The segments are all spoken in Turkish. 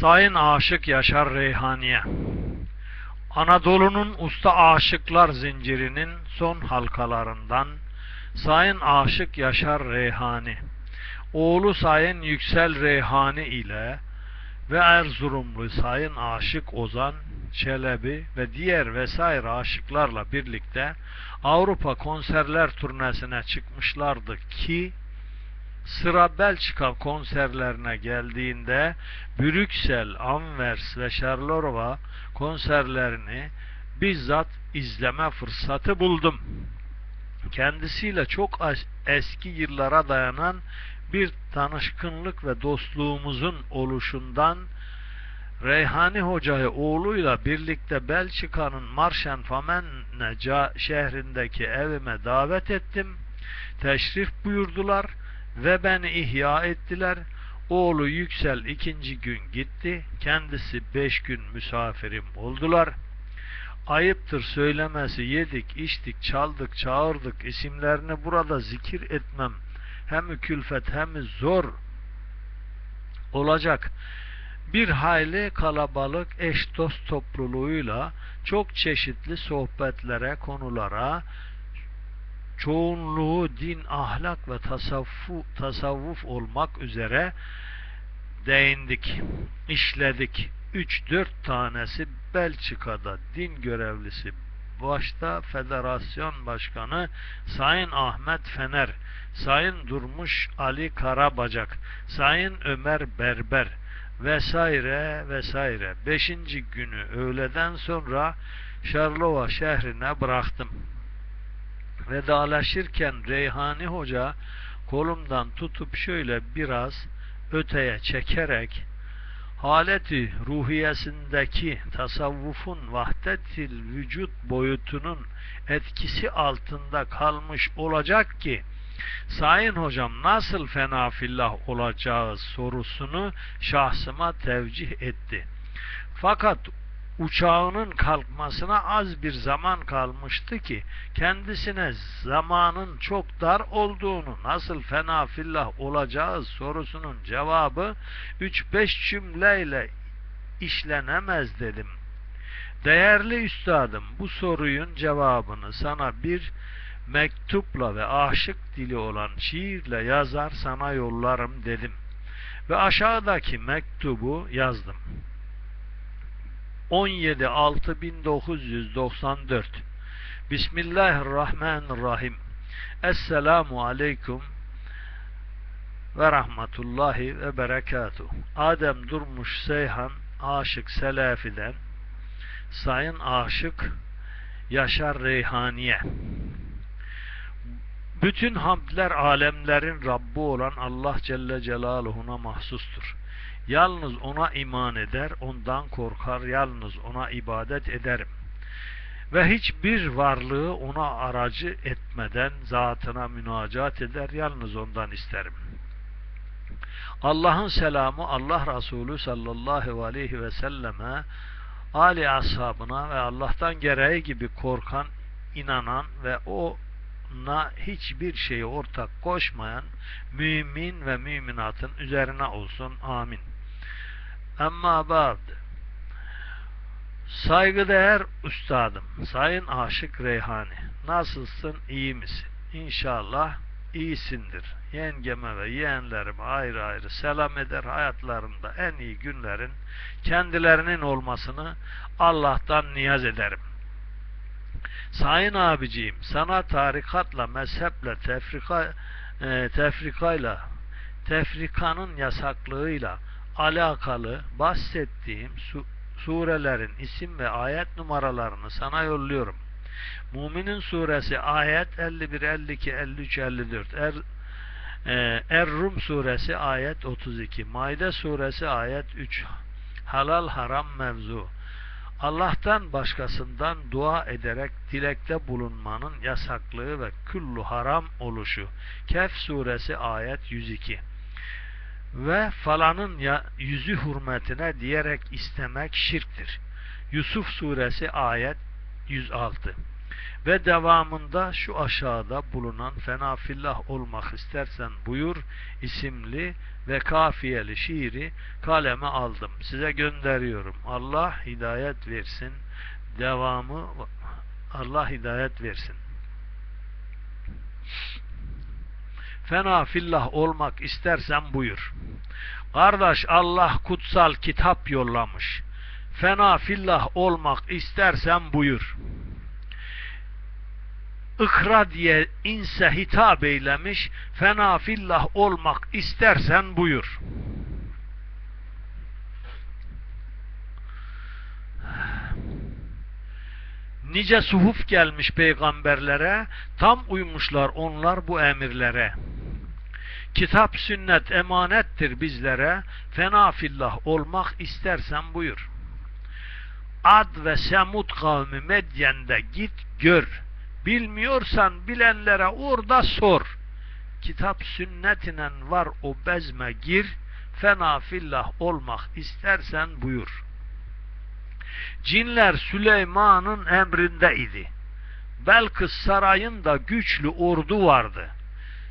Sayın Aşık Yaşar Reyhaniye Anadolu'nun usta aşıklar zincirinin son halkalarından Sayın Aşık Yaşar Reyhani Oğlu Sayın Yüksel Reyhani ile ve Erzurumlu Sayın Aşık Ozan Çelebi ve diğer vesaire aşıklarla birlikte Avrupa konserler turnesine çıkmışlardı ki Sıra Belçika konserlerine geldiğinde Brüksel, Anvers ve Charleroi konserlerini bizzat izleme fırsatı buldum. Kendisiyle çok eski yıllara dayanan bir tanışkınlık ve dostluğumuzun oluşundan Reyhani Hoca'yı oğluyla birlikte Belçika'nın Marşenfamenne şehrindeki evime davet ettim. Teşrif buyurdular ve beni ihya ettiler. Oğlu Yüksel ikinci gün gitti. Kendisi beş gün misafirim oldular. Ayıptır söylemesi yedik, içtik, çaldık, çağırdık. isimlerini burada zikir etmem. Hem külfet hem zor olacak. Bir hayli kalabalık eş dost topluluğuyla çok çeşitli sohbetlere, konulara, çoğunluğu din, ahlak ve tasavvuf, tasavvuf olmak üzere değindik, işledik. 3-4 tanesi Belçika'da din görevlisi başta Federasyon Başkanı Sayın Ahmet Fener, Sayın Durmuş Ali Karabacak, Sayın Ömer Berber vesaire vesaire. Beşinci günü öğleden sonra Şarlova şehrine bıraktım. Vedalaşırken Reyhani Hoca kolumdan tutup şöyle biraz öteye çekerek haleti ruhiyesindeki tasavvufun vahdetil vücut boyutunun etkisi altında kalmış olacak ki Sayın hocam nasıl fena fillah olacağı sorusunu şahsıma tevcih etti. Fakat uçağının kalkmasına az bir zaman kalmıştı ki kendisine zamanın çok dar olduğunu nasıl fena fillah olacağı sorusunun cevabı 3-5 cümleyle işlenemez dedim. Değerli üstadım bu soruyun cevabını sana bir mektupla ve aşık dili olan şiirle yazar sana yollarım dedim. Ve aşağıdaki mektubu yazdım. 17.6.1994 Bismillahirrahmanirrahim. Esselamu Aleyküm ve Rahmetullahi ve Berekatuh. Adem Durmuş Seyhan Aşık Selafi'den Sayın Aşık Yaşar Reyhaniye. Bütün hamdler alemlerin Rabbi olan Allah Celle Celaluhu'na mahsustur. Yalnız ona iman eder, ondan korkar, yalnız ona ibadet ederim. Ve hiçbir varlığı ona aracı etmeden zatına münacat eder, yalnız ondan isterim. Allah'ın selamı Allah Resulü sallallahu aleyhi ve selleme, Ali ashabına ve Allah'tan gereği gibi korkan, inanan ve o na hiçbir şeyi ortak koşmayan mümin ve müminatın üzerine olsun. Amin. Amma ba'd. Saygıdeğer üstadım, sayın Aşık Reyhani, nasılsın, iyi misin? İnşallah iyisindir. Yengeme ve yeğenlerime ayrı ayrı selam eder. Hayatlarında en iyi günlerin kendilerinin olmasını Allah'tan niyaz ederim. Sayın abiciğim, sana tarikatla, mezheple, tefrika, e, tefrikayla, tefrikanın yasaklığıyla alakalı bahsettiğim su, surelerin isim ve ayet numaralarını sana yolluyorum. Muminin suresi ayet 51, 52, 53, 54. Er, e, Er-Rum suresi ayet 32. Maide suresi ayet 3. Halal haram mevzu. Allah'tan başkasından dua ederek dilekte bulunmanın yasaklığı ve küllu haram oluşu. Kehf suresi ayet 102 ve falanın ya, yüzü hürmetine diyerek istemek şirktir. Yusuf suresi ayet 106 Ve devamında şu aşağıda bulunan fena fillah olmak istersen buyur isimli ve kafiyeli şiiri kaleme aldım. Size gönderiyorum. Allah hidayet versin. Devamı Allah hidayet versin. Fena fillah olmak istersen buyur. Kardeş Allah kutsal kitap yollamış. Fena fillah olmak istersen buyur. İkra diye inse hitap eylemiş. Fena fillah olmak istersen buyur. Nice suhuf gelmiş peygamberlere, tam uymuşlar onlar bu emirlere. Kitap sünnet emanettir bizlere, fena fillah olmak istersen buyur. Ad ve Semud kavmi Medyen'de git gör. Bilmiyorsan bilenlere orada sor. Kitap sünnetinen var o bezme gir, fena fillah olmak istersen buyur. Cinler Süleyman'ın emrinde idi. Belkıs sarayında güçlü ordu vardı.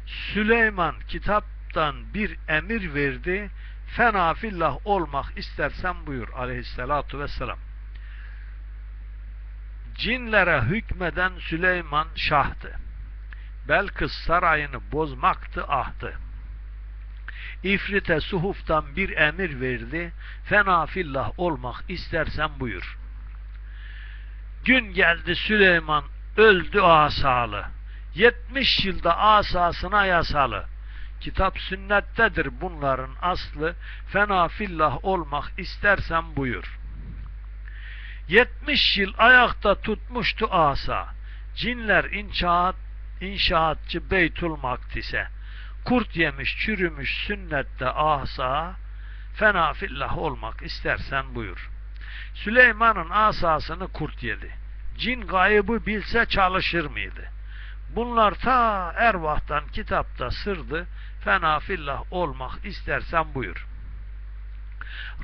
Süleyman kitaptan bir emir verdi. Fena fillah olmak istersen buyur aleyhissalatu vesselam. Cinlere hükmeden Süleyman şahtı. Belkıs sarayını bozmaktı ahtı. İfrite suhuftan bir emir verdi. Fena fillah olmak istersen buyur. Gün geldi Süleyman öldü asalı. 70 yılda asasına yasalı. Kitap sünnettedir bunların aslı. Fena fillah olmak istersen buyur. 70 yıl ayakta tutmuştu asa. Cinler inşaat, inşaatçı Beytul Makdis'e. Kurt yemiş, çürümüş sünnette asa. Fena fillah olmak istersen buyur. Süleyman'ın asasını kurt yedi. Cin gaybı bilse çalışır mıydı? Bunlar ta ervahtan kitapta sırdı. Fena fillah olmak istersen buyur.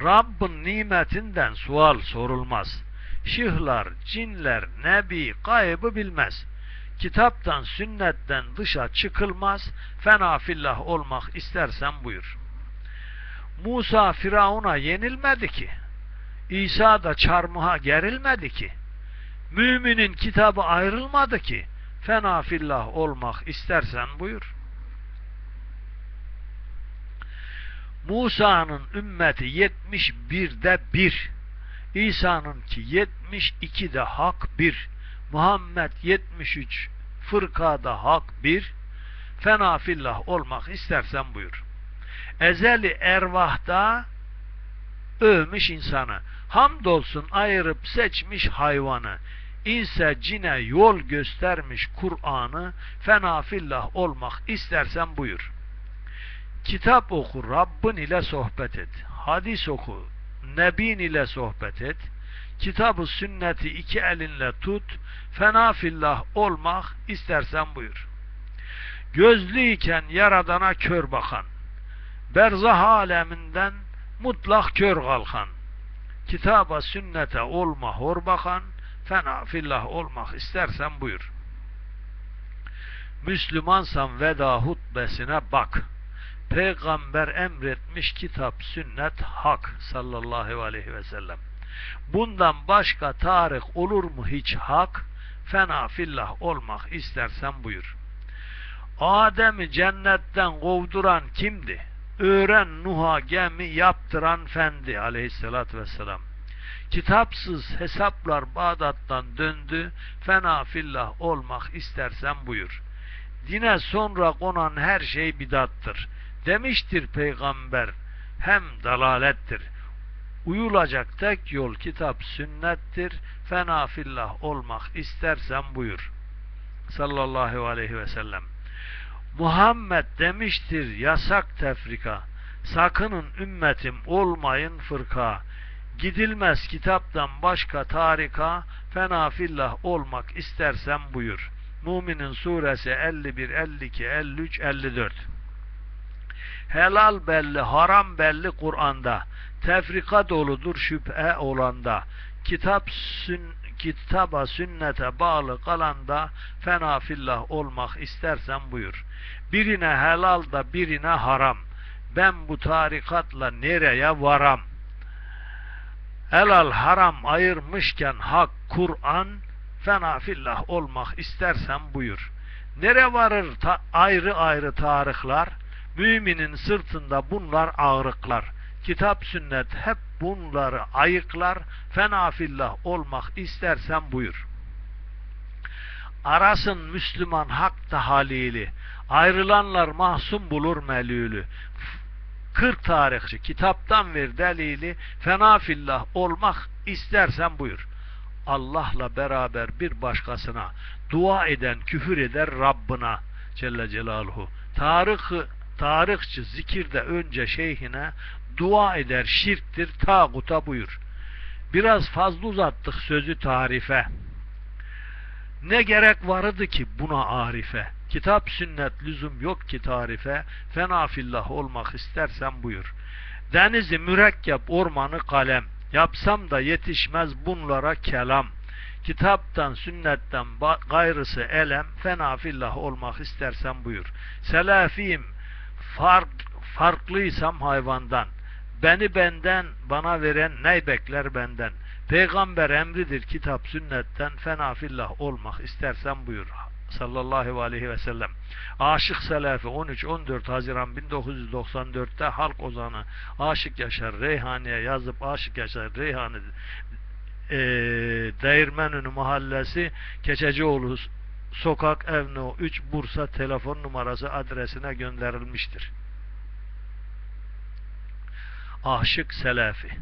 Rabbin nimetinden sual sorulmaz. Şihlar, cinler, nebi, gaybı bilmez. Kitaptan, sünnetten dışa çıkılmaz. Fena fillah olmak istersen buyur. Musa Firavun'a yenilmedi ki. İsa da çarmıha gerilmedi ki. Müminin kitabı ayrılmadı ki. Fena fillah olmak istersen buyur. Musa'nın ümmeti 71'de bir. İsa'nınki 72'de hak bir. Muhammed 73 fırkada hak bir. Fena fillah olmak istersen buyur. Ezeli ervahta övmüş insanı. Hamdolsun ayırıp seçmiş hayvanı. İnse cine yol göstermiş Kur'an'ı. Fena fillah olmak istersen buyur. Kitap oku, Rabbin ile sohbet et. Hadis oku, Nebin ile sohbet et. Kitabı sünneti iki elinle tut. Fena fillah olmak istersen buyur. Gözlüyken yaradana kör bakan. Berzah aleminden mutlak kör kalkan. Kitaba sünnete olma hor bakan. Fena fillah olmak istersen buyur. Müslümansan veda hutbesine bak. Peygamber emretmiş kitap, sünnet, hak sallallahu aleyhi ve sellem. Bundan başka tarih olur mu hiç hak? Fena fillah olmak istersen buyur. Adem'i cennetten kovduran kimdi? Öğren Nuh'a gemi yaptıran fendi aleyhissalatü vesselam. Kitapsız hesaplar Bağdat'tan döndü. Fena fillah olmak istersen buyur. Dine sonra konan her şey bidattır. Demiştir peygamber. Hem dalalettir. Uyulacak tek yol kitap sünnettir. Fena fillah olmak istersen buyur. Sallallahu aleyhi ve sellem. Muhammed demiştir yasak tefrika. Sakının ümmetim olmayın fırka. Gidilmez kitaptan başka tarika. Fena fillah olmak istersen buyur. Muminin suresi 51, 52, 53, 54. Helal belli, haram belli Kur'an'da. Tefrika doludur şüphe olanda. Kitap, sün, kitaba sünnete bağlı kalan da fena fillah olmak istersen buyur. Birine helal da birine haram. Ben bu tarikatla nereye varam? Helal haram ayırmışken hak Kur'an fena fillah olmak istersen buyur. Nere varır ta- ayrı ayrı tarihler? Müminin sırtında bunlar ağırıklar. Kitap sünnet hep bunları ayıklar. Fena fillah olmak istersen buyur. Arasın Müslüman hak tahalili. Ayrılanlar mahzun bulur melülü. Kırk tarihçi kitaptan ver delili. Fena fillah olmak istersen buyur. Allah'la beraber bir başkasına dua eden küfür eder Rabbına Celle Celaluhu. Tarık tarıkçı zikirde önce şeyhine dua eder şirktir tağuta buyur. Biraz fazla uzattık sözü tarife. Ne gerek vardı ki buna arife? Kitap sünnet lüzum yok ki tarife. Fena fillah olmak istersen buyur. Denizi mürekkep ormanı kalem. Yapsam da yetişmez bunlara kelam. Kitaptan sünnetten gayrısı elem. Fena fillah olmak istersen buyur. Selafiyim fark, farklıysam hayvandan. Beni benden bana veren ney bekler benden. Peygamber emridir kitap sünnetten fena fillah olmak istersen buyur sallallahu aleyhi ve sellem. Aşık Selefi 13-14 Haziran 1994'te halk ozanı Aşık Yaşar Reyhani'ye yazıp Aşık Yaşar Reyhani e, Değirmenönü Mahallesi Keçecioğlu Sokak Evno 3 Bursa telefon numarası adresine gönderilmiştir. Aşık Selefi